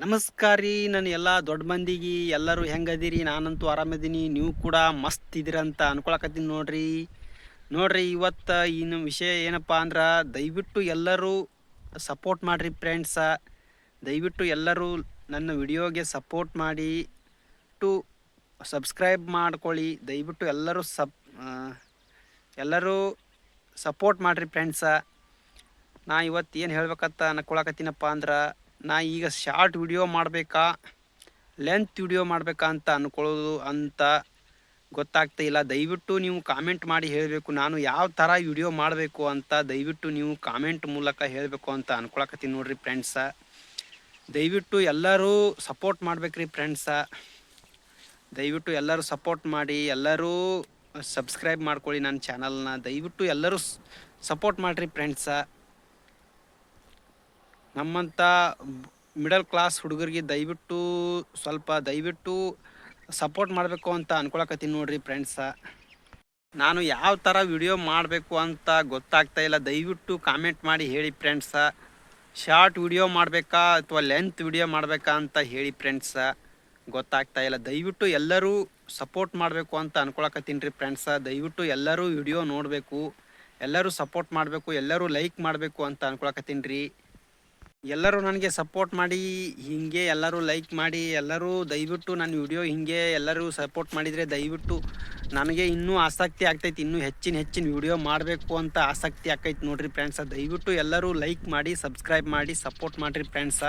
ನಮಸ್ಕಾರ ರೀ ನನ್ನ ಎಲ್ಲ ದೊಡ್ಡ ಮಂದಿಗೆ, ಎಲ್ಲರೂ ಹೆಂಗದಿರಿ ನಾನಂತೂ ಆರಾಮದೀನಿ ನೀವು ಕೂಡ ಮಸ್ತ್ ಅಂತ ಅನ್ಕೊಳಕತ್ತೀನಿ ನೋಡ್ರಿ. ನೋಡ್ರಿ, ಇವತ್ತು ಇನ್ನು ವಿಷಯ ಏನಪ್ಪ ಅಂದ್ರೆ, ದಯವಿಟ್ಟು ಎಲ್ಲರೂ ಸಪೋರ್ಟ್ ಮಾಡಿರಿ ಫ್ರೆಂಡ್ಸ ದಯವಿಟ್ಟು ಎಲ್ಲರೂ ನನ್ನ ವಿಡಿಯೋಗೆ ಸಪೋರ್ಟ್ ಮಾಡಿ, ಟು ಸಬ್ಸ್ಕ್ರೈಬ್ ಮಾಡ್ಕೊಳ್ಳಿ. ದಯವಿಟ್ಟು ಎಲ್ಲರೂ ಸಪ್ ಎಲ್ಲರೂ ಸಪೋರ್ಟ್ ಮಾಡಿರಿ ಫ್ರೆಂಡ್ಸ ನಾ ಇವತ್ತು ಏನು ಹೇಳ್ಬೇಕತ್ತ ಅನ್ಕೊಳಕತ್ತೀನಪ್ಪ ಅಂದ್ರೆ ನಾ ಈಗ ಶಾರ್ಟ್ ವಿಡಿಯೋ ಮಾಡಬೇಕಾ? ಲೆಂತ್ ವಿಡಿಯೋ ಮಾಡಬೇಕಾ ಅಂತ ಅನ್ಕೊಳ್ಳೋದು ಅಂತ ಗೊತ್ತಾಗ್ತಾ ಇಲ್ಲ. ದಯವಿಟ್ಟು ನೀವು ಕಾಮೆಂಟ್ ಮಾಡಿ ಹೇಳಬೇಕು. ನಾನು ಯಾವ ಥರ ವಿಡಿಯೋ ಮಾಡಬೇಕು ಅಂತ ದಯವಿಟ್ಟು ನೀವು ಕಾಮೆಂಟ್ ಮೂಲಕ ಹೇಳಬೇಕು ಅಂತ ಅನ್ಕೊಳಕತ್ತೀನಿ ನೋಡಿರಿ ಫ್ರೆಂಡ್ಸ ದಯವಿಟ್ಟು ಎಲ್ಲರೂ ಸಪೋರ್ಟ್ ಮಾಡ್ಬೇಕ್ರಿ ಫ್ರೆಂಡ್ಸ ದಯವಿಟ್ಟು ಎಲ್ಲರೂ ಸಪೋರ್ಟ್ ಮಾಡಿ, ಎಲ್ಲರೂ ಸಬ್ಸ್ಕ್ರೈಬ್ ಮಾಡ್ಕೊಳ್ಳಿ ನನ್ನ ಚಾನಲ್ನ ದಯವಿಟ್ಟು ಎಲ್ಲರೂ ಸಪೋರ್ಟ್ ಮಾಡಿರಿ ಫ್ರೆಂಡ್ಸ ನಮ್ಮಂಥ ಮಿಡಲ್ ಕ್ಲಾಸ್ ಹುಡುಗರಿಗೆ ದಯವಿಟ್ಟು ಸ್ವಲ್ಪ ದಯವಿಟ್ಟು ಸಪೋರ್ಟ್ ಮಾಡಬೇಕು ಅಂತ ಅನ್ಕೊಳಕತ್ತೀನಿ ನೋಡ್ರಿ ಫ್ರೆಂಡ್ಸ. ನಾನು ಯಾವ ಥರ ವಿಡಿಯೋ ಮಾಡಬೇಕು ಅಂತ ಗೊತ್ತಾಗ್ತಾ ಇಲ್ಲ. ದಯವಿಟ್ಟು ಕಾಮೆಂಟ್ ಮಾಡಿ ಹೇಳಿ ಫ್ರೆಂಡ್ಸ. ಶಾರ್ಟ್ ವಿಡಿಯೋ ಮಾಡಬೇಕಾ ಅಥವಾ ಲೆಂತ್ ವಿಡಿಯೋ ಮಾಡಬೇಕಾ ಅಂತ ಹೇಳಿ ಫ್ರೆಂಡ್ಸ. ಗೊತ್ತಾಗ್ತಾ ಇಲ್ಲ. ದಯವಿಟ್ಟು ಎಲ್ಲರೂ ಸಪೋರ್ಟ್ ಮಾಡಬೇಕು ಅಂತ ಅನ್ಕೊಳಕತ್ತೀನಿ ರೀ ಫ್ರೆಂಡ್ಸ. ದಯವಿಟ್ಟು ಎಲ್ಲರೂ ವಿಡಿಯೋ ನೋಡಬೇಕು. ಎಲ್ಲರೂ ಸಪೋರ್ಟ್ ಮಾಡಬೇಕು. ಎಲ್ಲರೂ ಲೈಕ್ ಮಾಡಬೇಕು ಅಂತ ಅನ್ಕೊಳಕತ್ತೀನಿ ರೀ. ಎಲ್ಲರೂ ನನಗೆ ಸಪೋರ್ಟ್ ಮಾಡಿ, ಹೀಗೆ ಎಲ್ಲರೂ ಲೈಕ್ ಮಾಡಿ, ಎಲ್ಲರೂ ದಯವಿಟ್ಟು ನನ್ನ ವಿಡಿಯೋ ಹಿಂಗೆ ಎಲ್ಲರೂ ಸಪೋರ್ಟ್ ಮಾಡಿದರೆ ದಯವಿಟ್ಟು ನನಗೆ ಇನ್ನೂ ಆಸಕ್ತಿ ಆಗ್ತೈತಿ, ಇನ್ನೂ ಹೆಚ್ಚಿನ ಹೆಚ್ಚಿನ ವಿಡಿಯೋ ಮಾಡಬೇಕು ಅಂತ ಆಸಕ್ತಿ ಆಕೈತಿ ನೋಡಿರಿ ಫ್ರೆಂಡ್ಸ ದಯವಿಟ್ಟು ಎಲ್ಲರೂ ಲೈಕ್ ಮಾಡಿ ಸಬ್ಸ್ಕ್ರೈಬ್ ಮಾಡಿ ಸಪೋರ್ಟ್ ಮಾಡಿರಿ ಫ್ರೆಂಡ್ಸ